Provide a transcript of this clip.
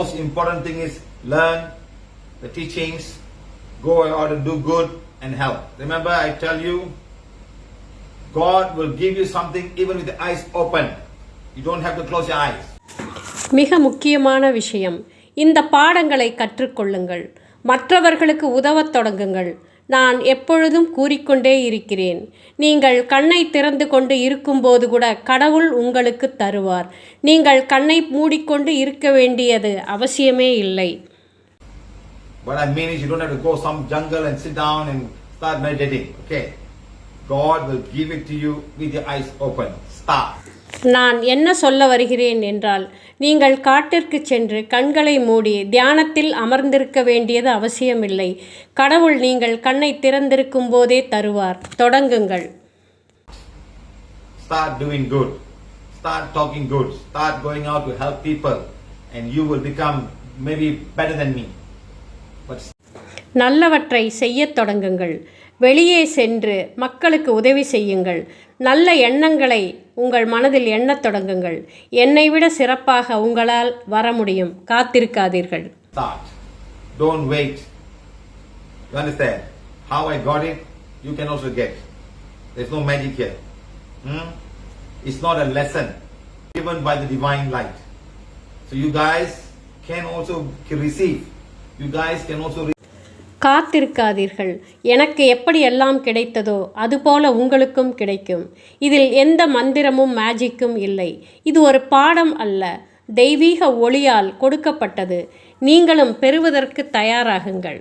most important thing is learn the teachings, go out and do good and help. Remember, I tell you, God will give you something even with the eyes open. You don't have to close your eyes. மிக முக்கியமான விஷயம் இந்த பாடங்களை கற்றுக்கொள்ளுங்கள் மற்றவர்களுக்கு உதவத் தொடங்குங்கள் நான் எப்பொழுதும் கூறிக்கொண்டே இருக்கிறேன் நீங்கள் கண்ணை திறந்து கொண்டு இருக்கும்போது கூட கடவுள் உங்களுக்கு தருவார் நீங்கள் கண்ணை மூடிக்கொண்டு இருக்க வேண்டியது அவசியமே இல்லை What I mean is, you don't have to go some jungle and sit down and start meditating. Okay? God will give it to you with your eyes open. Start. நான் என்ன சொல்ல வருகிறேன் என்றால் நீங்கள் காட்டிற்கு சென்று கண்களை மூடி தியானத்தில் அமர்ந்திருக்க வேண்டியது அவசியமில்லை கடவுள் நீங்கள் கண்ணை திறந்திருக்கும் போதே தருவார் தொடங்குங்கள் Start doing good. Start talking good. Start going out to help people. And you will become maybe better than me. But நல்லவற்றை செய்யத் தொடங்குங்கள் வெளியே சென்று மக்களுக்கு உதவி செய்யுங்கள் நல்ல எண்ணங்களை உங்கள் மனதில் எண்ணத் தொடங்குங்கள் என்னை விட சிறப்பாக உங்களால் வர முடியும் காத்திருக்காதீர்கள். Don't wait. You understand? How I got it, you can also get. There's no magic here. Hmm? It's not a lesson given by the divine light. So you guys can also receive. You guys can also receive. காத்திருக்காதீர்கள். எனக்கு எப்படி எல்லாம் கிடைத்ததோ அதுபோல உங்களுக்கும் கிடைக்கும். இதில் எந்த மந்திரமும் மேஜிக்கும் இல்லை. இது ஒரு பாடம் அல்ல. தெய்வீக ஒளியால் கொடுக்கப்பட்டது. நீங்களும் பெறுவதற்கு தயாராகுங்கள்.